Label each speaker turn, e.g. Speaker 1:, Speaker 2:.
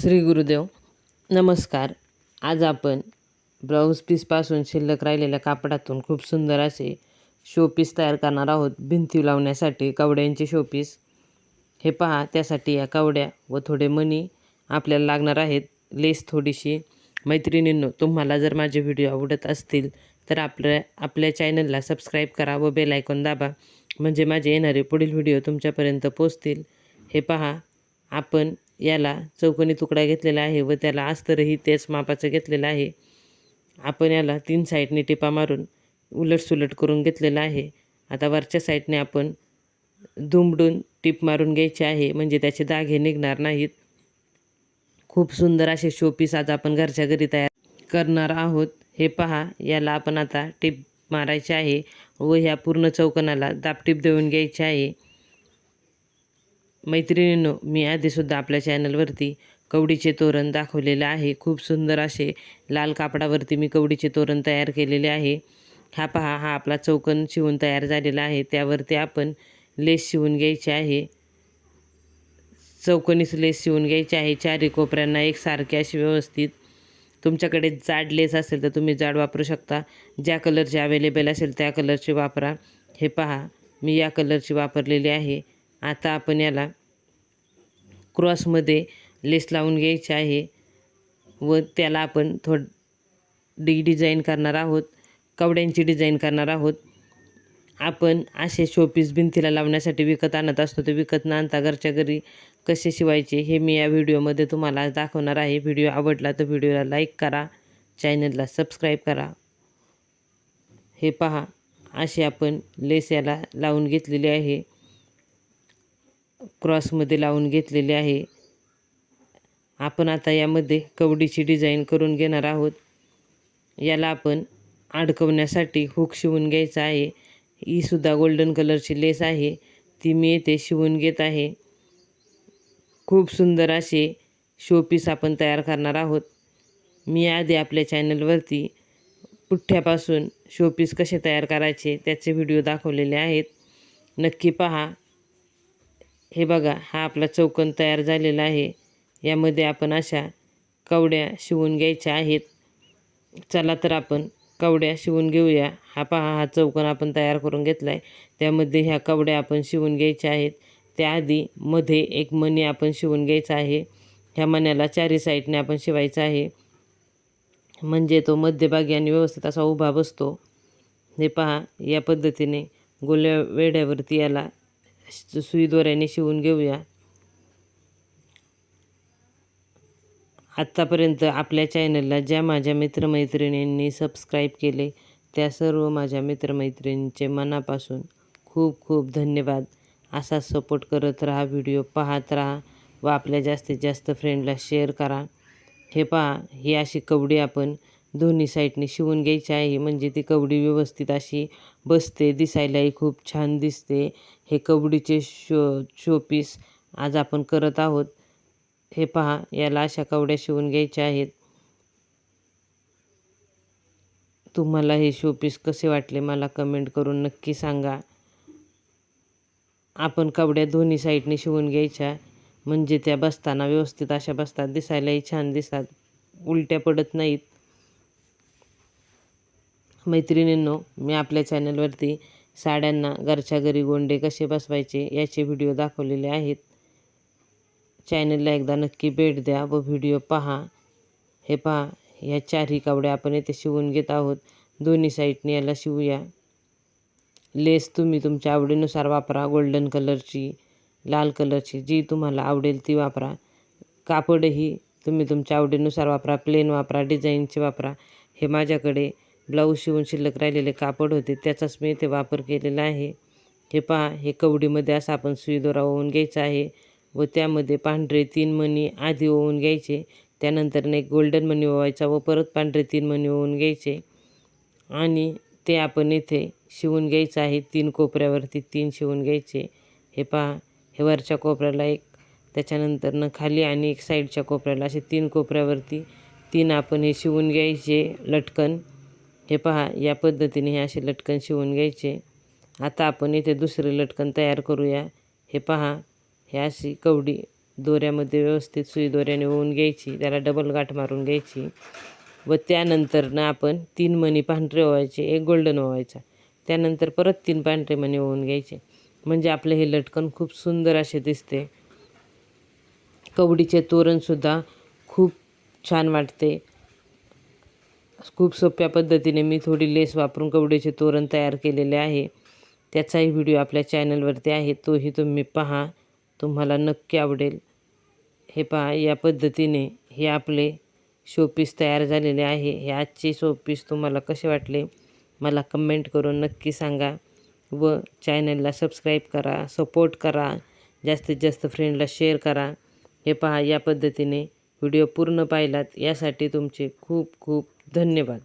Speaker 1: श्री गुरुदेव नमस्कार. आज आपण ब्लाऊज पीसपासून शिल्लक राहिलेल्या कापडातून खूप सुंदर असे शोपीस तयार करणार आहोत. भिंती लावण्यासाठी कवड्यांचे शोपीस हे पहा त्यासाठी या कवड्या व थोडे मणी आपल्याला लागणार आहेत. लेस थोडीशी. मैत्रिणींनो तुम्हाला जर माझे व्हिडिओ आवडत असतील तर आपल्या आपल्या चॅनलला सबस्क्राईब करा व बेल आयकॉन दाबा. म्हणजे माझे येणारे पुढील व्हिडिओ तुमच्यापर्यंत पोचतील हे पहा आपण याला चौकोनी तुकडा घेतलेला आहे व त्याला अस्तरही तेच मापाचं घेतलेलं आहे. आपण याला तीन साईडने टिपा मारून उलटसुलट करून घेतलेलं आहे. आता वरच्या साईडने आपण दुमडून टीप मारून घ्यायचे आहे म्हणजे त्याचे दागे निघणार नाहीत. खूप सुंदर असे शोपीस आज आपण घरच्या घरी तयार करणार आहोत. हे पहा याला आपण आता टीप मारायचे आहे व ह्या पूर्ण चौकनाला दापटीप देऊन घ्यायची आहे. मैत्रिणींनो मी आधीसुद्धा आपल्या चॅनलवरती कवडीचे तोरण दाखवलेलं आहे. खूप सुंदर असे लाल कापडावरती मी कवडीचे तोरण तयार केलेले आहे. हा पहा हा आपला चौकन शिवून तयार झालेला आहे. त्यावरती आपण लेस शिवून घ्यायचे आहे. चौकोनीस लेस शिवून घ्यायची आहे. चारी कोपऱ्यांना एकसारखी अशी व्यवस्थित. तुमच्याकडे जाड लेस असेल तर तुम्ही जाड वापरू शकता. ज्या कलरची अवेलेबल असेल त्या कलरची वापरा. हे पहा मी या कलरची वापरलेली आहे. आता आपण याला क्रॉसमध्ये लेस लावून घ्यायचे आहे व त्याला आपण थोड डी डिझाईन करणार आहोत कवड्यांची डिझाईन करणार आहोत. आपण असे शोपीस भिंतीला लावण्यासाठी विकत आणत असतो ते विकत न आणता घरच्या घरी कसे शिवायचे हे मी या व्हिडिओमध्ये तुम्हाला दाखवणार आहे. व्हिडिओ आवडला तर व्हिडिओला लाईक करा चॅनलला सबस्क्राईब करा. हे पहा असे आपण लेस याला लावून घेतलेले आहे. क्रॉसमध्ये लावून घेतलेले आहे. आपण आता यामध्ये कवडीची डिझाईन करून घेणार आहोत. याला आपण अडकवण्यासाठी हुक शिवून घ्यायचा आहे. ही सुद्धा गोल्डन कलरची लेस आहे. ती मी येथे शिवून घेत आहे. खूप सुंदर असे शोपीस आपण तयार करणार आहोत. मी आधी आपल्या चॅनलवरती पुठ्ठ्यापासून शोपीस कसे तयार करायचे त्याचे व्हिडिओ दाखवलेले आहेत. नक्की पहा. हे बघा हा आपला चौकन तयार झालेला आहे. यामध्ये आपण अशा कवड्या शिवून घ्यायच्या आहेत. चला तर आपण कवड्या शिवून घेऊया. हा पहा हा चौकन आपण तयार करून घेतला आहे त्यामध्ये ह्या कवड्या आपण शिवून घ्यायच्या आहेत. त्याआधी मध्ये एक मणी आपण शिवून घ्यायचा आहे. ह्या मण्याला चारी साईडने आपण शिवायचा आहे. म्हणजे तो मध्यभागी आणि व्यवस्थित असा उभा बसतो. हे पहा या पद्धतीने गोल्या वेड्यावरती याला सुई दोऱ्याने शिवून घेऊया. आत्तापर्यंत आपल्या चॅनलला ज्या माझ्या मित्रमैत्रिणींनी सबस्क्राईब केले त्या सर्व माझ्या मित्रमैत्रिणींचे मनापासून खूप खूप धन्यवाद. असा सपोर्ट करत राहा व्हिडिओ पाहत राहा व आपल्या जास्तीत जास्त फ्रेंडला शेअर करा. हे पहा ही अशी कवडी आपण दोन्ही साईडने शिवून घ्यायची आहे. म्हणजे ती कवडी व्यवस्थित अशी बसते दिसायलाही खूप छान दिसते. हे कवडीचे शो शोपीस आज आपण करत आहोत. हे पहा याला अशा कवड्या शिवून घ्यायच्या आहेत. तुम्हाला हे शोपीस कसे वाटले मला कमेंट करून नक्की सांगा. आपण कवड्या दोन्ही साईडने शिवून घ्यायच्या. म्हणजे त्या बसताना व्यवस्थित अशा बसतात दिसायलाही छान दिसतात. उलट्या पडत नाहीत. मैत्रिणींनो मी आपल्या चॅनलवरती साड्यांना घरच्या घरी गोंडे कसे बसवायचे याचे व्हिडिओ दाखवलेले आहेत. चॅनलला एकदा नक्की भेट द्या व व्हिडिओ पहा. हे पहा ह्या चारही कावड्या आपण येथे शिवून घेत आहोत. दोन्ही साईडने याला शिवूया. लेस तुम्ही तुमच्या आवडीनुसार वापरा. गोल्डन कलरची लाल कलरची जी तुम्हाला आवडेल ती वापरा. कापडही तुम्ही तुमच्या आवडीनुसार वापरा. प्लेन वापरा डिझाईनचे वापरा. हे माझ्याकडे ब्लाऊज शिवून शिल्लक राहिलेले कापड होते त्याचाच मी इथे वापर केलेला आहे. हे पहा हे कवडीमध्ये असं आपण सुईदोरा ओवून घ्यायचा आहे व त्यामध्ये पांढरे तीन मणी आधी ओवून घ्यायचे त्यानंतर एक गोल्डन मणी ओवायचा व परत पांढरे तीन मणी ओवून घ्यायचे आणि ते आपण इथे शिवून घ्यायचं आहे. तीन कोपऱ्यावरती तीन शिवून घ्यायचे. हे पहा हे वरच्या कोपऱ्याला एक त्याच्यानंतरनं खाली आणि एक साईडच्या कोपऱ्याला असे तीन कोपऱ्यावरती तीन आपण हे शिवून घ्यायचे लटकन. हे पहा या पद्धतीने हे असे लटकन शिवून घ्यायचे. आता आपण इथे दुसरे लटकन तयार करूया. हे पहा हे अशी कवडी दोऱ्यामध्ये व्यवस्थित सुई दोऱ्याने ओवून घ्यायची त्याला डबल गाठ मारून घ्यायची. व त्यानंतरनं आपण तीन मणी पांढरे ओवायचे एक गोल्डन ओवायचा. त्यानंतर परत तीन पांढरे मणी ओवून घ्यायचे. म्हणजे आपलं हे लटकन खूप सुंदर असे दिसते. कवडीचे तोरणसुद्धा खूप छान वाटते. खूप सोप्या पद्धतीने मी थोडी लेस वापरून कवडेचे तोरण तयार केलेले आहे. त्याचाही व्हिडिओ आपल्या चॅनलवरती आहे. तोही तुम्ही पहा. तुम्हाला नक्की आवडेल. हे पहा या पद्धतीने हे आपले शोपीस तयार झालेले आहे. हे आजचे शोपीस तुम्हाला कसे वाटले? मला कमेंट करून नक्की सांगा व चॅनलला सबस्क्राईब करा सपोर्ट करा जास्तीत जास्त फ्रेंडला शेअर करा. हे पहा या पद्धतीने व्हिडिओ पूर्ण पाहिलात यासाठी तुमचे खूप खूप धन्यवाद.